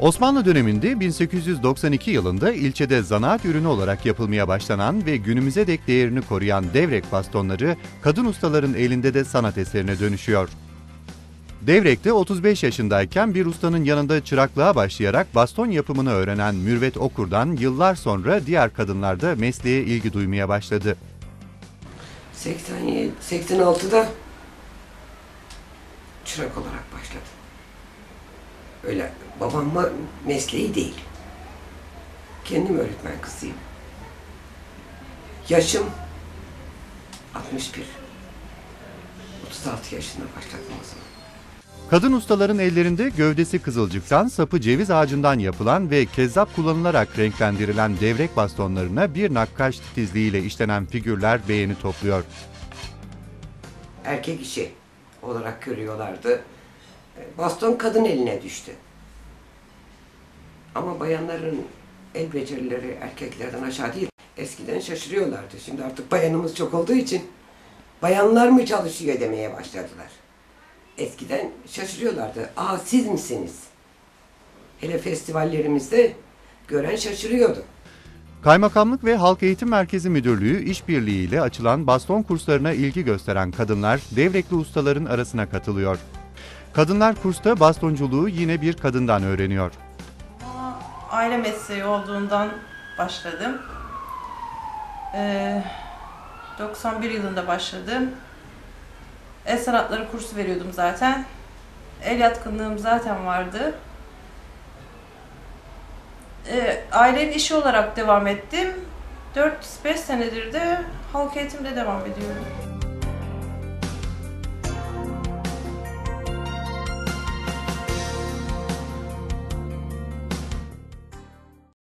Osmanlı döneminde 1892 yılında ilçede zanaat ürünü olarak yapılmaya başlanan ve günümüze dek değerini koruyan devrek bastonları kadın ustaların elinde de sanat eserine dönüşüyor. Devrek'te 35 yaşındayken bir ustanın yanında çıraklığa başlayarak baston yapımını öğrenen Mürvet Okur'dan yıllar sonra diğer kadınlar da mesleğe ilgi duymaya başladı. 87, 86'da çırak olarak başladım. Öyle babamla mesleği değil. Kendim öğretmen kızıyım. Yaşım 61. 36 yaşında başladım o zaman. Kadın ustaların ellerinde gövdesi kızılcıktan, sapı ceviz ağacından yapılan ve kezzap kullanılarak renklendirilen devrek bastonlarına bir nakkaş titizliğiyle işlenen figürler beğeni topluyor. Erkek işi olarak görüyorlardı. Baston kadın eline düştü. Ama bayanların el becerileri erkeklerden aşağı değil. Eskiden şaşırıyorlardı. Şimdi artık bayanımız çok olduğu için bayanlar mı çalışıyor demeye başladılar. Eskiden şaşırıyorlardı. Aa siz misiniz? Hele festivallerimizde gören şaşırıyordu. Kaymakamlık ve Halk Eğitim Merkezi Müdürlüğü işbirliğiyle açılan baston kurslarına ilgi gösteren kadınlar devrekli ustaların arasına katılıyor. Kadınlar kursta bastonculuğu yine bir kadından öğreniyor. Aile mesleği olduğundan başladım. Ee, 91 yılında başladım. El sanatları kursu veriyordum zaten. El yatkınlığım zaten vardı. Ee, ailenin işi olarak devam ettim. 4-5 senedir de halk eğitimde devam ediyorum.